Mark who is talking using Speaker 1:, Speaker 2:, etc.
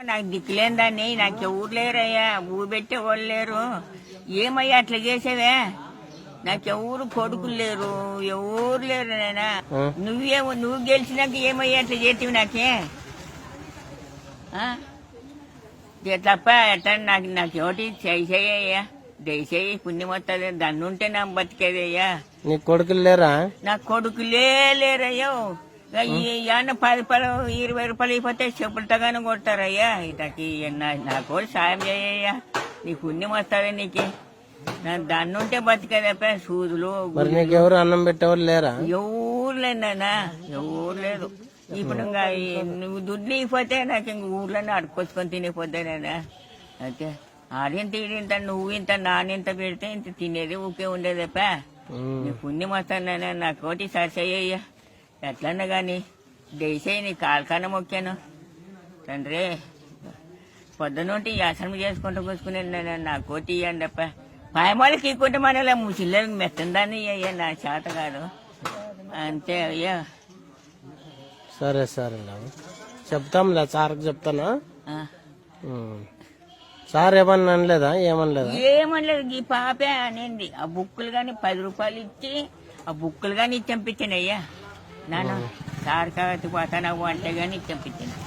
Speaker 1: నాకు దిక్కులేందాన్ని నాకు ఎవరు లేరయ్యా? ఊరు పెట్టే వాళ్ళు లేరు. ఏమయ్యా అట్లా చేసేవే? నాకెవరు కొడుకులు లేరు ఎవరు లేరు నాయనా.
Speaker 2: ఆ?
Speaker 1: నువ్వేమో నువ్వు గెలిచినాక ఏమయ్యా అట్లా చేతివి నాకే? తప్ప ఎట్లా నాకు నాకు ఒకటి చేయి చేయ్యా దయచేయి పుణ్యం వస్తుంది దాన్ని ఉంటే నా బతికేదయ్యా.
Speaker 2: నీ కొడుకులు లేరా?
Speaker 1: నా కొడుకులే లేరయ్యో. ఏమన్నా పది రూపాయలు ఇరవై రూపాయలు అయిపోతే చెప్పులతోగానే కొడతారయ్యా. ఇతకి నా- నాకు కూడా సాయం చేయయ్యా నీ పుణ్యం వస్తుంది నీకు. నా దాన్ని ఉంటే బతికేదప్ప సూదులు
Speaker 2: నీకెవరు అన్నం పెట్టేవాళ్ళు లేరా?
Speaker 1: ఎవరు లేదన్నా ఎవరు లేదు ఇప్పుడు ఇంకా నువ్వు దుడ్డు ఇకపోతే నాకు ఇంక ఊర్లోనే అడుక్కొచ్చుకొని తినిపోతానేనా అయితే ఆడింత ఈడింత నువ్వు ఇంత నానింత పెడితే ఇంత తినేది ఊకే ఉండేదప్ప. నీ పుణ్యం వస్తానన్నా నా కోటి సరిసయ్యా ఎట్లన్నా గాని దయచేయి నీ కాల్కన్నా మొక్కాను. తండ్రి పొద్దునుంటి యాసనం చేసుకుంటూ కూర్చుకుని నా కోటి ఇవ్వండి అప్ప. పాయమాలకి ఇక్కుంటే మన ముసిల్లరికి మెత్తందాన్ని అయ్యా నా చేత కాదు అంతే అయ్యా.
Speaker 2: సరే సరే చెప్తాంలే సార్కి చెప్తానా. సార్ ఏమన్నా అనలేదా? ఏమనలేదా?
Speaker 1: ఏమనలేదు ఈ పాపే అనేది. ఆ బుక్కులు కానీ పది రూపాయలు ఇచ్చి ఆ బుక్కులు కానీ ఇచ్చి పంపించాను అయ్యా. నాన్న సార్ కాబట్టి పోతాను అంటే కానీ ఇచ్చి పంపించాను